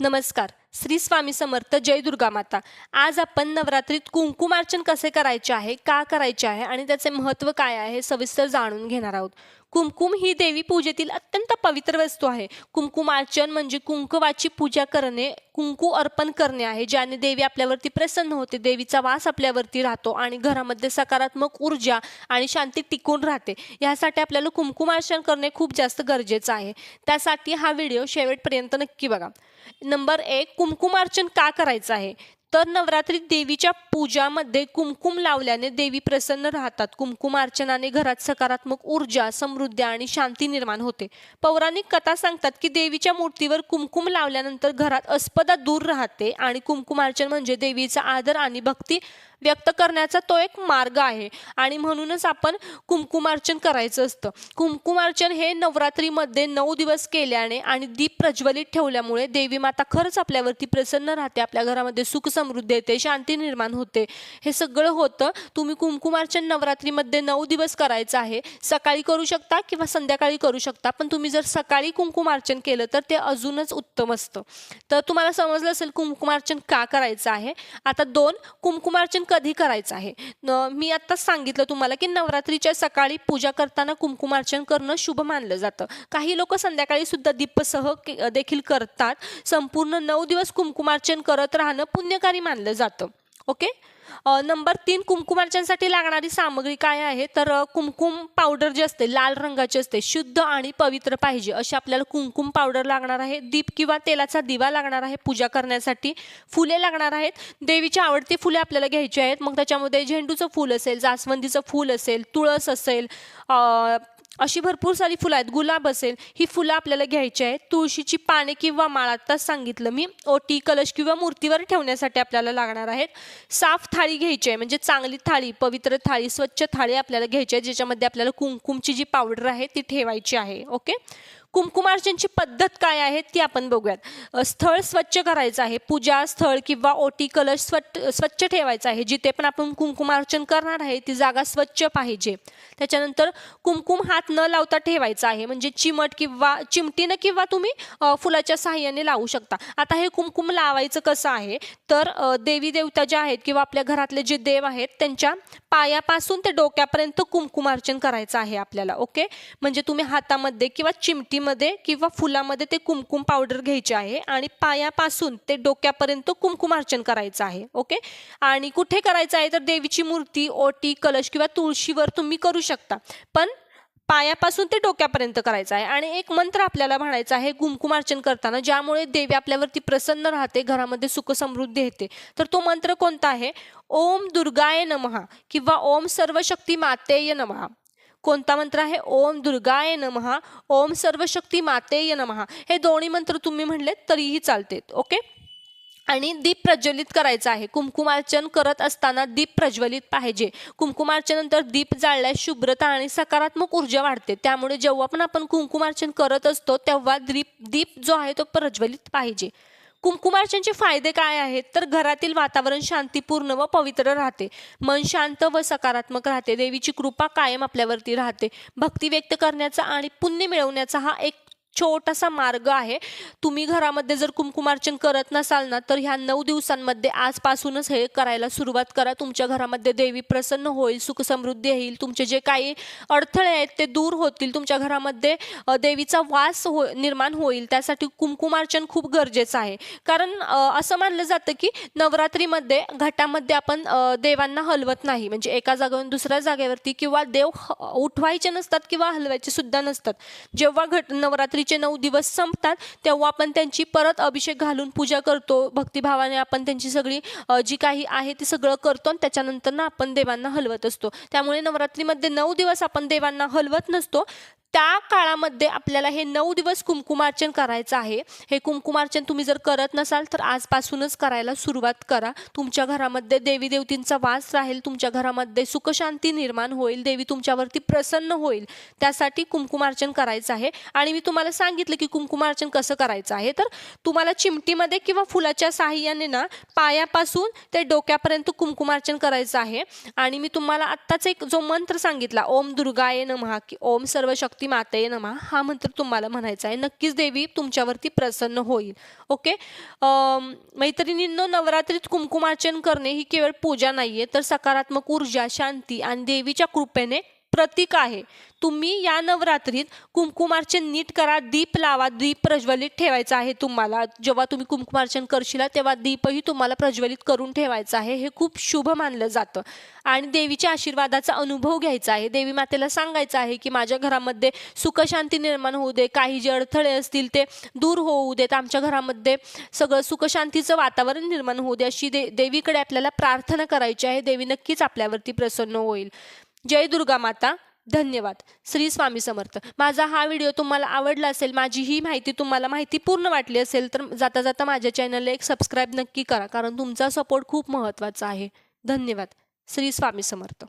नमस्कार. श्री स्वामी समर्थ जय दुर्गा माता. आज आपण नवरात्रीत कुंकुमार्चन कसे करायचे आहे का करायचे आहे आणि त्याचे महत्त्व काय आहे सविस्तर जाणून घेणार आहोत. कुमकुम ही देवी पूजेतील अत्यंत पवित्र वस्तू आहे. कुंकुमार्चन म्हणजे कुंकवाची पूजा करणे कुंकू अर्पण करणे आहे ज्याने देवी आपल्यावरती प्रसन्न होते देवीचा वास आपल्यावरती राहतो आणि घरामध्ये सकारात्मक ऊर्जा आणि शांती टिकून राहते. यासाठी आपल्याला कुंकुमार्चन करणे खूप जास्त गरजेचं आहे. त्यासाठी हा व्हिडिओ शेवटपर्यंत नक्की बघा. नंबर एक कुंकुमार्चन का करायचं आहे? तर नवरात्रीत देवीच्या पूजामध्ये कुमकुम लावल्याने देवी प्रसन्न राहतात. कुमकुमार्चनाने घरात सकारात्मक ऊर्जा समृद्धी आणि शांती निर्माण होते. पौराणिक कथा सांगतात की देवीच्या मूर्तीवर कुमकुम लावल्यानंतर घरात अस्पदा दूर राहते आणि कुंकुमार्चन म्हणजे देवीचा आदर आणि भक्ती व्यक्त करण्याचा तो एक मार्ग आहे. आणि म्हणूनच आपण कुंकुमार्चन करायचं असतं. कुंकुमार्चन हे नवरात्रीमध्ये नऊ दिवस केल्याने आणि दीप प्रज्वलित ठेवल्यामुळे देवी माता खरंच आपल्यावरती प्रसन्न राहते आपल्या घरामध्ये सुख समृद्धी येते शांती निर्माण होते. हे सगळं होतं. तुम्ही कुंकुमार्चन नवरात्रीमध्ये नऊ दिवस करायचं आहे. सकाळी करू शकता किंवा संध्याकाळी करू शकता पण तुम्ही जर सकाळी कुंकुमार्चन केलं तर ते अजूनच उत्तम असतं. तर तुम्हाला समजलं असेल कुंकुमार्चन का करायचं आहे? आता दोन कुंकुमार्चन कधी करायचं आहे? मी आत्ताच सांगितलं तुम्हाला की नवरात्रीच्या सकाळी पूजा करताना कुंकुमार्चन करणं शुभ मानलं जातं. काही लोक संध्याकाळी सुद्धा दीपसह देखील करतात. संपूर्ण नऊ दिवस कुंकुमार्चन करत राहणं पुण्यकारी मानलं जातं. ओके? नंबर तीन कुंकुमार्चनसाठी लागणारी सामग्री काय आहे? तर कुमकुम कुंकुम पावडर जे असते लाल रंगाची असते शुद्ध आणि पवित्र पाहिजे अशी आपल्याला कुंकुम पावडर लागणार आहे. दीप किंवा तेलाचा दिवा लागणार आहे पूजा करण्यासाठी. फुले लागणार आहेत. देवीची आवडती फुले आपल्याला घ्यायची आहेत. मग त्याच्यामध्ये झेंडूचं फूल असेल जास्वंदीचं फूल असेल तुळस असेल अशी भरपूर सारी फुलं आहेत. गुलाब असेल ही फुलं आपल्याला घ्यायची आहेत तुळशीची पाने किंवा माळ आत्ताच सांगितलं मी. ओटी कलश किंवा मूर्तीवर ठेवण्यासाठी आपल्याला लागणार आहेत. साफ थाळी घ्यायची आहे म्हणजे चांगली थाळी पवित्र थाळी स्वच्छ थाळी आपल्याला घ्यायची आहे ज्याच्यामध्ये आपल्याला कुंकुमची जी पावडर आहे ती ठेवायची आहे. ओके? कुंकुमार्चनची पद्धत काय आहे ती आपण बघूयात. स्थळ स्वच्छ करायचं आहे पूजा स्थळ किंवा ओटी कलश स्वच्छ स्वच्छ ठेवायचं आहे जिथे पण आपण कुंकुमार्चन करणार आहे ती जागा स्वच्छ पाहिजे. त्याच्यानंतर कुमकुम हात न लावता ठेवायचा आहे म्हणजे चिमट किंवा चिमटीनं किंवा तुम्ही फुलाच्या साहाय्याने लावू शकता. आता हे कुमकुम लावायचं कसं आहे तर देवी देवता ज्या आहेत किंवा आपल्या घरातले जे देव आहेत त्यांच्या पायापासून ते डोक्यापर्यंत कुंकुमार्चन करायचं आहे आपल्याला ओके? म्हणजे तुम्ही हातामध्ये किंवा चिमटीमध्ये किंवा फुलामध्ये ते कुंकुम पावडर घ्यायचे आहे आणि पायापासून ते डोक्यापर्यंत कुंकुमार्चन करायचं आहे ओके? आणि कुठे करायचं आहे? तर देवीची मूर्ती ओटी कलश किंवा तुळशीवर तुम्ही करू शकता. पण पायापासून ते डोक्यापर्यंत करायचं आहे. आणि एक मंत्र आपल्याला म्हणायचा आहे कुंकुमार्चन करताना ज्यामुळे देवी आपल्यावरती प्रसन्न राहते घरामध्ये सुख समृद्धी येते. तर तो मंत्र कोणता आहे? ओम दुर्गाय नमहा किंवा ओम सर्वशक्ती मातेय नमहा कोणता मंत्र आहे? ओम दुर्गाय नमहा ओम सर्वशक्ती मातेय नमहा हे दोन्ही मंत्र तुम्ही म्हणलेत तरीही चालते ओके? आणि दीप प्रज्वलित करायचं आहे. कुंकुमार्चन करत असताना दीप प्रज्वलित पाहिजे. कुंकुमार्चनंतर दीप जाळल्यास शुभ्रता आणि सकारात्मक ऊर्जा वाढते. त्यामुळे जेव्हा पण आपण कुंकुमार्चन करत असतो तेव्हा दीप दीप जो आहे तो प्रज्वलित पाहिजे. कुंकुमार्चनचे फायदे काय आहेत? तर घरातील वातावरण शांतीपूर्ण व पवित्र राहते. मन शांत व सकारात्मक राहते. देवीची कृपा कायम आपल्यावरती राहते. भक्ती व्यक्त करण्याचा आणि पुण्य मिळवण्याचा हा एक छोटासा मार्ग आहे. तुम्ही घरामध्ये जर कुंकुमार्चन करत नसाल ना तर ह्या नऊ दिवसांमध्ये आजपासूनच हे करायला सुरुवात करा. तुमच्या घरामध्ये देवी प्रसन्न होईल सुख समृद्धी येईल. तुमचे जे काही अडथळे आहेत ते दूर होतील. तुमच्या घरामध्ये देवीचा वास हो निर्माण होईल. त्यासाठी कुंकुमार्चन खूप गरजेचं आहे. कारण असं मानलं जातं की नवरात्रीमध्ये घटामध्ये आपण देवांना हलवत नाही. म्हणजे एका जागेवरून दुसऱ्या जागेवरती किंवा देव ह- उठवायचे नसतात किंवा हलवायचे सुद्धा नसतात. जेव्हा घट नवरात्री नवरात्रीचे नऊ दिवस संपतात तेव्हा आपण त्यांची परत अभिषेक घालून पूजा करतो. भक्तिभावाने आपण त्यांची सगळी जी काही आहे ती सगळं करतो आणि त्याच्यानंतर ना आपण देवांना हलवत असतो. त्यामुळे नवरात्रीमध्ये नऊ दिवस आपण देवांना हलवत नसतो. त्या काळामध्ये आपल्याला हे नऊ दिवस कुंकुमार्चन करायचं आहे. हे कुंकुमार्चन तुम्ही जर करत नसाल तर आजपासूनच करायला सुरुवात करा. तुमच्या घरामध्ये देवी देवतींचा वास राहील तुमच्या घरामध्ये सुखशांती निर्माण होईल देवी तुमच्यावरती प्रसन्न होईल. त्यासाठी कुंकुमार्चन करायचं आहे. आणि मी तुम्हाला सांगितलं की कुंकुमार्चन कसं करायचं आहे तर तुम्हाला चिमटीमध्ये किंवा फुलाच्या साह्याने ना पायापासून ते डोक्यापर्यंत कुंकुमार्चन करायचं आहे. आणि मी तुम्हाला आत्ताच एक जो मंत्र सांगितला ओम दुर्गाय नमहा की ओम सर्व शक्ती माते नमहा हा मंत्र तुम्हाला म्हणायचा आहे. नक्कीच देवी तुमच्यावरती प्रसन्न होईल. ओके? मैत्रिणींनो नवरात्रीत कुंकुमार्चन करणे ही केवळ पूजा नाहीये तर सकारात्मक ऊर्जा शांती आणि देवीच्या कृपेने प्रतीक आहे. तुम्ही या नवरात्रीत कुंकुमार्चन नीट करा दीप लावा दीप प्रज्वलित ठेवायचा आहे तुम्हाला. जेव्हा तुम्ही कुंकुमार्चन करशील तेव्हा दीपही तुम्हाला प्रज्वलित करून ठेवायचं आहे. हे खूप शुभ मानलं जातं. आणि देवीच्या आशीर्वादाचा अनुभव घ्यायचा आहे. देवी मातेला सांगायचं आहे की माझ्या घरामध्ये सुखशांती निर्माण होऊ दे. काही जे अडथळे असतील ते दूर होऊ देत. आमच्या घरामध्ये सगळं सुखशांतीचं वातावरण निर्माण होऊ दे अशी दे देवीकडे आपल्याला प्रार्थना करायची आहे. देवी नक्कीच आपल्यावरती प्रसन्न होईल. जय दुर्गा माता. धन्यवाद. श्री स्वामी समर्थ. माझा हा व्हिडिओ तुम्हाला आवडला असेल माझी ही माहिती तुम्हाला माहिती पूर्ण वाटली असेल तर जाता जाता माझ्या चॅनलला एक सबस्क्राईब नक्की करा कारण तुमचा सपोर्ट खूप महत्त्वाचा आहे. धन्यवाद. श्री स्वामी समर्थ.